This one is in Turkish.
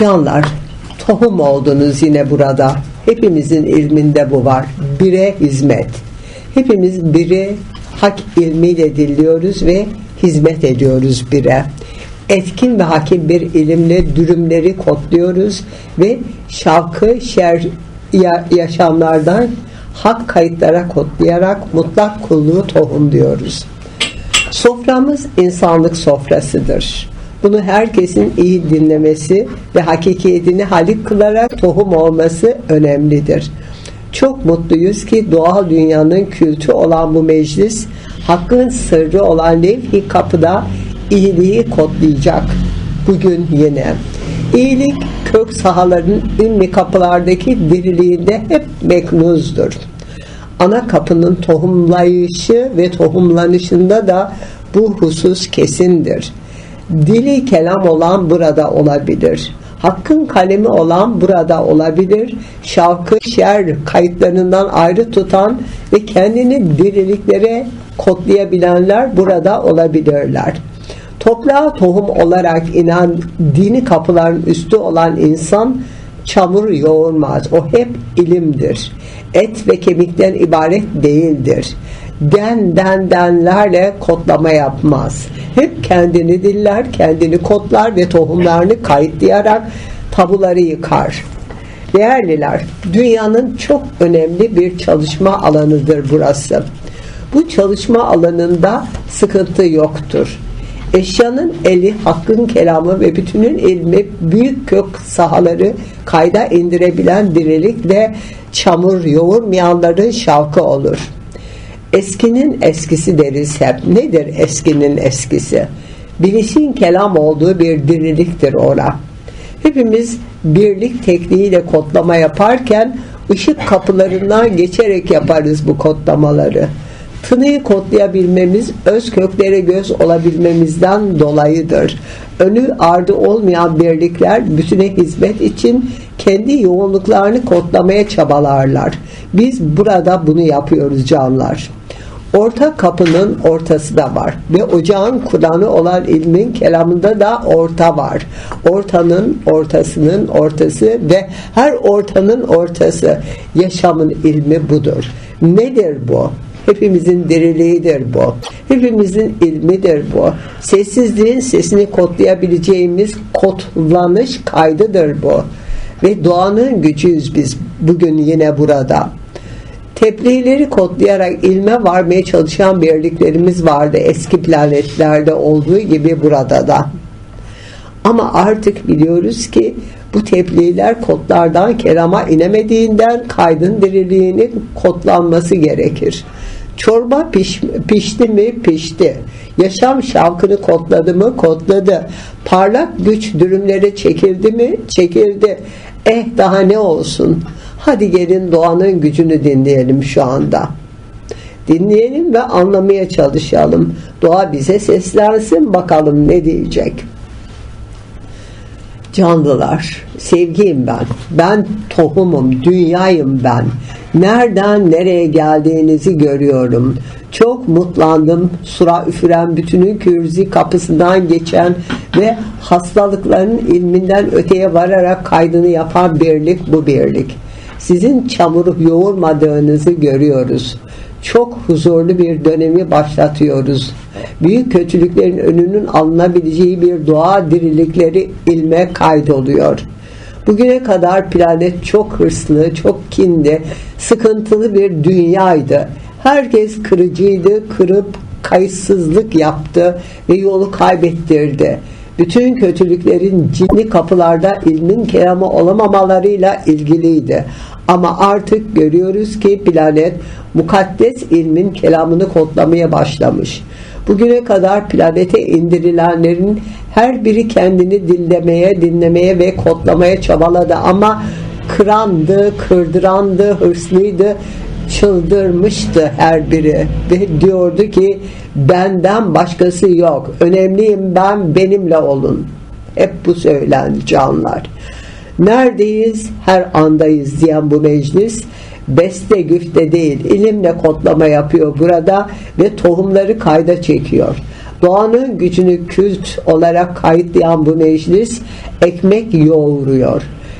Canlar, tohum oldunuz yine burada. Hepimizin ilminde bu var. Bire hizmet. Hepimiz biri hak ilmiyle dinliyoruz ve hizmet ediyoruz bire. Etkin ve hakim bir ilimle dürümleri kodluyoruz ve şavkı şer ya- yaşamlardan hak kayıtlara kodlayarak mutlak kulluğu tohumluyoruz. Soframız insanlık sofrasıdır. Bunu herkesin iyi dinlemesi ve hakikiyetini halik kılarak tohum olması önemlidir. Çok mutluyuz ki doğal dünyanın kültü olan bu meclis hakkın sırrı olan levh-i kapıda iyiliği kodlayacak. Bugün yine. İyilik kök sahaların ünlü kapılardaki diriliğinde hep meknuzdur ana kapının tohumlayışı ve tohumlanışında da bu husus kesindir. Dili kelam olan burada olabilir. Hakkın kalemi olan burada olabilir. Şavkı şer kayıtlarından ayrı tutan ve kendini diriliklere kodlayabilenler burada olabilirler. Toprağa tohum olarak inen dini kapıların üstü olan insan çamur yoğurmaz. O hep ilimdir. Et ve kemikten ibaret değildir. Den den denlerle kodlama yapmaz. Hep kendini diller, kendini kodlar ve tohumlarını kayıtlayarak tabuları yıkar. Değerliler, dünyanın çok önemli bir çalışma alanıdır burası. Bu çalışma alanında sıkıntı yoktur. Eşyanın eli, hakkın kelamı ve bütünün ilmi büyük kök sahaları kayda indirebilen dirilik ve çamur yoğurmayanların şavkı olur. Eskinin eskisi deriz hep. Nedir eskinin eskisi? Bilişin kelam olduğu bir diriliktir ora. Hepimiz birlik tekniğiyle kodlama yaparken ışık kapılarından geçerek yaparız bu kodlamaları. Tınıyı kodlayabilmemiz öz köklere göz olabilmemizden dolayıdır. Önü ardı olmayan birlikler bütüne hizmet için kendi yoğunluklarını kodlamaya çabalarlar. Biz burada bunu yapıyoruz canlar. Orta kapının ortası da var ve ocağın Kur'an'ı olan ilmin kelamında da orta var. Ortanın ortasının ortası ve her ortanın ortası yaşamın ilmi budur. Nedir bu? Hepimizin diriliğidir bu. Hepimizin ilmidir bu. Sessizliğin sesini kodlayabileceğimiz kodlanış kaydıdır bu. Ve doğanın gücüyüz biz bugün yine burada. Tebliğleri kodlayarak ilme varmaya çalışan birliklerimiz vardı eski planetlerde olduğu gibi burada da. Ama artık biliyoruz ki bu tebliğler kodlardan kerama inemediğinden kaydın diriliğinin kodlanması gerekir. Çorba piş, pişti mi? Pişti. Yaşam şavkını kodladı mı? Kodladı. Parlak güç dürümlere çekildi mi? Çekildi. Eh daha ne olsun? Hadi gelin doğanın gücünü dinleyelim şu anda. Dinleyelim ve anlamaya çalışalım. Doğa bize seslensin bakalım ne diyecek. Canlılar, sevgiyim ben. Ben tohumum, dünyayım ben. Nereden nereye geldiğinizi görüyorum. Çok mutlandım. Sura üfüren bütünün kürzi kapısından geçen ve hastalıkların ilminden öteye vararak kaydını yapan birlik bu birlik. Sizin çamuru yoğurmadığınızı görüyoruz. Çok huzurlu bir dönemi başlatıyoruz. Büyük kötülüklerin önünün alınabileceği bir doğa dirilikleri ilme kaydoluyor. Bugüne kadar planet çok hırslı, çok kindi, sıkıntılı bir dünyaydı. Herkes kırıcıydı, kırıp kayıtsızlık yaptı ve yolu kaybettirdi. Bütün kötülüklerin cinli kapılarda ilmin kelamı olamamalarıyla ilgiliydi. Ama artık görüyoruz ki planet mukaddes ilmin kelamını kodlamaya başlamış. Bugüne kadar planete indirilenlerin her biri kendini dinlemeye, dinlemeye ve kodlamaya çabaladı ama kırandı, kırdırandı, hırslıydı, çıldırmıştı her biri ve diyordu ki benden başkası yok. Önemliyim ben benimle olun. Hep bu söylendi canlar. Neredeyiz? Her andayız diyen bu meclis beste güfte değil ilimle kodlama yapıyor burada ve tohumları kayda çekiyor. Doğanın gücünü kült olarak kayıtlayan bu meclis ekmek yoğuruyor.